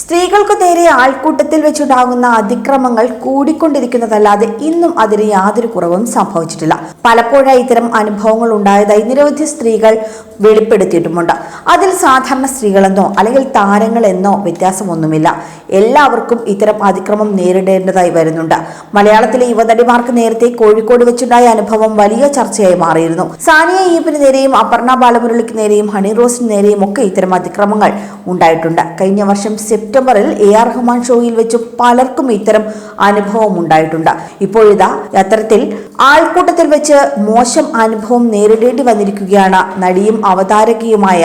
സ്ത്രീകൾക്കു നേരെ ആൾക്കൂട്ടത്തിൽ വെച്ചുണ്ടാകുന്ന അതിക്രമങ്ങൾ കൂടിക്കൊണ്ടിരിക്കുന്നതല്ലാതെ ഇന്നും അതിന് യാതൊരു കുറവും സംഭവിച്ചിട്ടില്ല. പലപ്പോഴായി ഇത്തരം അനുഭവങ്ങൾ ഉണ്ടായതായി നിരവധി സ്ത്രീകൾ വെളിപ്പെടുത്തിയിട്ടുമുണ്ട്. അതിൽ സാധാരണ സ്ത്രീകളെന്നോ അല്ലെങ്കിൽ താരങ്ങളെന്നോ വ്യത്യാസമൊന്നുമില്ല. എല്ലാവർക്കും ഇത്തരം അതിക്രമം നേരിടേണ്ടതായി വരുന്നുണ്ട്. മലയാളത്തിലെ യുവനടിമാർക്ക് നേരത്തെ കോഴിക്കോട് വെച്ചുണ്ടായ അനുഭവം വലിയ ചർച്ചയായി മാറിയിരുന്നു. സാനിയ ഈപ്പിന് നേരെയും അപർണ ബാലമുരളിക്ക് നേരെയും ഹണി റോസിന് നേരെയും ഒക്കെ ഇത്തരം അതിക്രമങ്ങൾ ഉണ്ടായിട്ടുണ്ട്. കഴിഞ്ഞ വർഷം സെപ്റ്റംബറിൽ എ ആർ റഹ്മാൻ ഷോയിൽ വെച്ച് പലർക്കും ഇത്തരം അനുഭവം ഉണ്ടായിട്ടുണ്ട്. ഇപ്പോഴിതാ അത്തരത്തിൽ ആൾക്കൂട്ടത്തിൽ വെച്ച് മോശം അനുഭവം നേരിടേണ്ടി വന്നിരിക്കുകയാണ് നടിയും അവതാരകയുമായ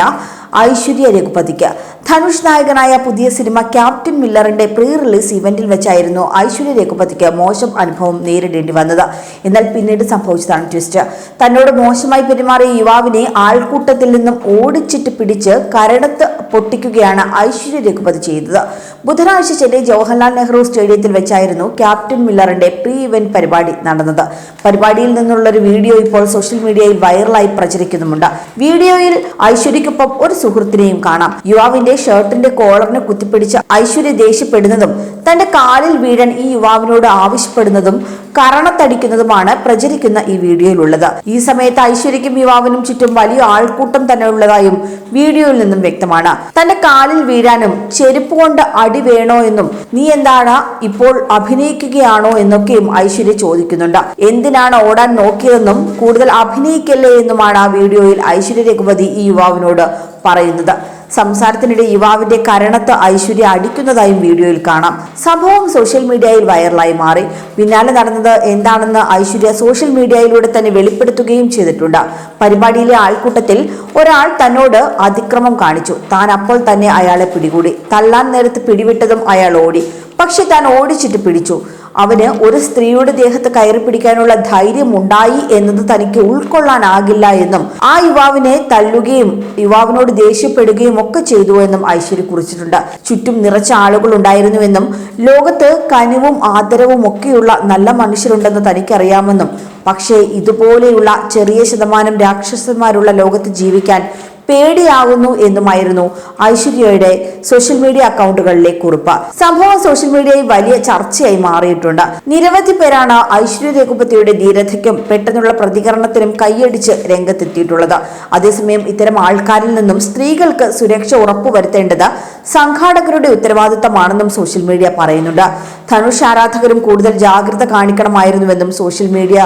ഐശ്വര്യ രഘുപതിക്ക്. ധനുഷ് നായകനായ പുതിയ സിനിമ ക്യാപ്റ്റൻ മില്ലറിന്റെ പ്രീ റിലീസ് ഇവന്റിൽ വെച്ചായിരുന്നു ഐശ്വര്യ രഘുപതിക്ക് മോശം അനുഭവം നേരിടേണ്ടി വന്നത്. എന്നാൽ പിന്നീട് സംഭവിച്ചതാണ് ട്വിസ്റ്റ്. തന്നോട് മോശമായി പെരുമാറിയ യുവാവിനെ ആൾക്കൂട്ടത്തിൽ നിന്നും ഓടിച്ചിട്ട് പിടിച്ച് കരടത്ത് പൊട്ടിക്കുകയാണ് ഐശ്വര്യ രഘുപതി ചെയ്തത്. ബുധനാഴ്ച ചെന്നൈ ജവഹർലാൽ നെഹ്റു സ്റ്റേഡിയത്തിൽ വെച്ചായിരുന്നു ക്യാപ്റ്റൻ മില്ലറിന്റെ പ്രീ ഇവന്റ് പരിപാടി നടന്നത്. പരിപാടിയിൽ നിന്നുള്ള ഒരു വീഡിയോ ഇപ്പോൾ സോഷ്യൽ മീഡിയയിൽ വൈറലായി പ്രചരിക്കുന്നുമുണ്ട്. വീഡിയോയിൽ ഐശ്വര്യക്കൊപ്പം ഒരു സുഹൃത്തിനെയും കാണാം. യുവാവിന്റെ ഷർട്ടിന്റെ കോളറിനെ കുത്തിപ്പിടിച്ച് ഐശ്വര്യ ദേഷ്യപ്പെടുന്നതും തന്റെ കാലിൽ വീഴാൻ ഈ യുവാവിനോട് ആവശ്യപ്പെടുന്നതും കരണത്തടിക്കുന്നതുമാണ് പ്രചരിക്കുന്ന ഈ വീഡിയോയിലുള്ളത്. ഈ സമയത്ത് ഐശ്വര്യക്കും യുവാവിനും ചുറ്റും വലിയ ആൾക്കൂട്ടം തന്നെ ഉള്ളതായും വീഡിയോയിൽ നിന്നും വ്യക്തമാണ്. തന്റെ കാലിൽ വീഴാനും ചെരുപ്പ് കൊണ്ട് അടി വേണോ എന്നും നീ എന്താണ് ഇപ്പോൾ അഭിനയിക്കുകയാണോ എന്നൊക്കെയും ഐശ്വര്യ ചോദിക്കുന്നുണ്ട്. എന്തിനാണ് ഓടാൻ നോക്കിയതെന്നും കൂടുതൽ അഭിനയിക്കല്ലേ എന്നുമാണ് ആ വീഡിയോയിൽ ഐശ്വര്യ രഘുപതി ഈ യുവാവിനോട് പറയുന്നത്. സംസാരത്തിനിടെ യുവാവിന്റെ കരണത്ത് ഐശ്വര്യ അടിക്കുന്നതായും വീഡിയോയിൽ കാണാം. സംഭവം സോഷ്യൽ മീഡിയയിൽ വൈറലായി മാറി. പിന്നാലെ നടന്നത് എന്താണെന്ന് ഐശ്വര്യ സോഷ്യൽ മീഡിയയിലൂടെ തന്നെ വെളിപ്പെടുത്തുകയും ചെയ്തിട്ടുണ്ട്. പരിപാടിയിലെ ആൾക്കൂട്ടത്തിൽ ഒരാൾ തന്നോട് അതിക്രമം കാണിച്ചു. താൻ അപ്പോൾ തന്നെ അയാളെ പിടികൂടി. തള്ളാൻ നേരത്ത് പിടിവിട്ടതും അയാൾ ഓടി. പക്ഷെ താൻ ഓടിച്ചിട്ട് പിടിച്ചു. അവന് ഒരു സ്ത്രീയുടെ ദേഹത്ത് കയറി പിടിക്കാനുള്ള ധൈര്യം ഉണ്ടായി എന്നത് തനിക്ക് ഉൾക്കൊള്ളാനാകില്ല എന്നും ആ യുവാവിനെ തല്ലുകയും യുവാവിനോട് ദേഷ്യപ്പെടുകയും ഒക്കെ ചെയ്തു എന്നും ഐശ്വര്യ കുറിച്ചിട്ടുണ്ട്. ചുറ്റും നിറച്ച ആളുകൾ ഉണ്ടായിരുന്നുവെന്നും ലോകത്ത് കനിവും ആദരവും ഒക്കെയുള്ള നല്ല മനുഷ്യരുണ്ടെന്ന് തനിക്കറിയാമെന്നും പക്ഷേ ഇതുപോലെയുള്ള ചെറിയ ശതമാനം രാക്ഷസന്മാരുള്ള ലോകത്ത് ജീവിക്കാൻ പേടിയാകുന്നു എന്നുമായിരുന്നു ഐശ്വര്യയുടെ സോഷ്യൽ മീഡിയ അക്കൗണ്ടുകളിലെ കുറിപ്പ്. സംഭവം സോഷ്യൽ മീഡിയയിൽ വലിയ ചർച്ചയായി മാറിയിട്ടുണ്ട്. നിരവധി പേരാണ് ഐശ്വര്യ രഘുപതിയുടെ ധീരതയ്ക്കും പെട്ടെന്നുള്ള പ്രതികരണത്തിനും കൈയടിച്ച് രംഗത്തെത്തിയിട്ടുള്ളത്. അതേസമയം ഇത്തരം ആൾക്കാരിൽ നിന്നും സ്ത്രീകൾക്ക് സുരക്ഷ ഉറപ്പുവരുത്തേണ്ടത് സംഘാടകരുടെ ഉത്തരവാദിത്തമാണെന്നും സോഷ്യൽ മീഡിയ പറയുന്നുണ്ട്. ധനുഷ് ആരാധകരും കൂടുതൽ ജാഗ്രത കാണിക്കണമായിരുന്നുവെന്നും സോഷ്യൽ മീഡിയ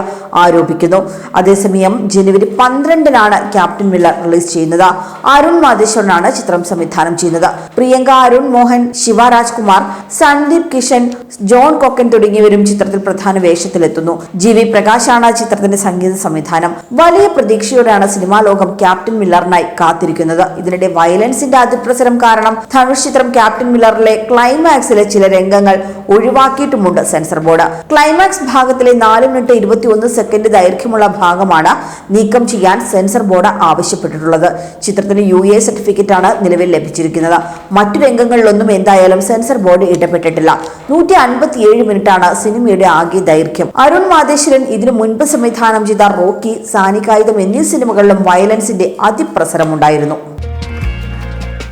ആരോപിക്കുന്നു. അതേസമയം ജനുവരി പന്ത്രണ്ടിനാണ് ക്യാപ്റ്റൻ മില്ലർ റിലീസ് ചെയ്യുന്നത്. അരുൺ മാതേശ്വരനാണ് ചിത്രം സംവിധാനം ചെയ്യുന്നത്. പ്രിയങ്ക അരുൺ മോഹൻ ശിവ രാജ്കുമാർ സന്ദീപ് കിഷൻ ജോൺ കൊക്കൻ തുടങ്ങിയവരും ചിത്രത്തിൽ പ്രധാന വേഷത്തിലെത്തുന്നു. ജി വി പ്രകാശാണ് ചിത്രത്തിന്റെ സംഗീത സംവിധാനം. വലിയ പ്രതീക്ഷയോടെയാണ് സിനിമാ ലോകം ക്യാപ്റ്റൻ മില്ലറിനായി കാത്തിരിക്കുന്നത്. ഇതിനിടെ വയലൻസിന്റെ അതിപ്രസരം കാരണം ധനുഷ് ചിത്രം ക്യാപ്റ്റൻ മില്ലറിലെ ക്ലൈമാക്സിലെ ചില രംഗങ്ങൾ ഒഴിവാക്കിയിട്ടുമുണ്ട് സെൻസർ ബോർഡ്. ക്ലൈമാക്സ് ഭാഗത്തിലെ നാല് മിനിറ്റ് ഇരുപത്തിയൊന്ന് സെക്കൻഡ് ദൈർഘ്യമുള്ള ഭാഗമാണ് നീക്കം ചെയ്യാൻ സെൻസർ ബോർഡ് ആവശ്യപ്പെട്ടിട്ടുള്ളത്. ചിത്രത്തിന് യു എ സർട്ടിഫിക്കറ്റ് ആണ് നിലവിൽ ലഭിച്ചിരിക്കുന്നത്. മറ്റു രംഗങ്ങളിലൊന്നും എന്തായാലും സെൻസർ ബോർഡ് ഇടപെട്ടിട്ടില്ല. നൂറ്റി അൻപത്തിയേഴ് മിനിറ്റാണ് സിനിമയുടെ ആകെ ദൈർഘ്യം. അരുൺ മാതേശ്വരൻ ഇതിനു മുൻപ് സംവിധാനം ചെയ്ത റോക്കി സാനികായുധം എന്നീ സിനിമകളിലും വയലൻസിന്റെ അതിപ്രസരമുണ്ടായിരുന്നു.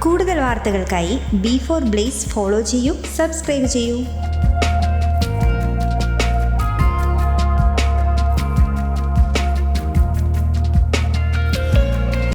കൂടുതൽ വാർത്തകൾക്കായി ബി ഫോർ ബ്ലേസ് ഫോളോ ചെയ്യൂ സബ്സ്ക്രൈബ് ചെയ്യൂ.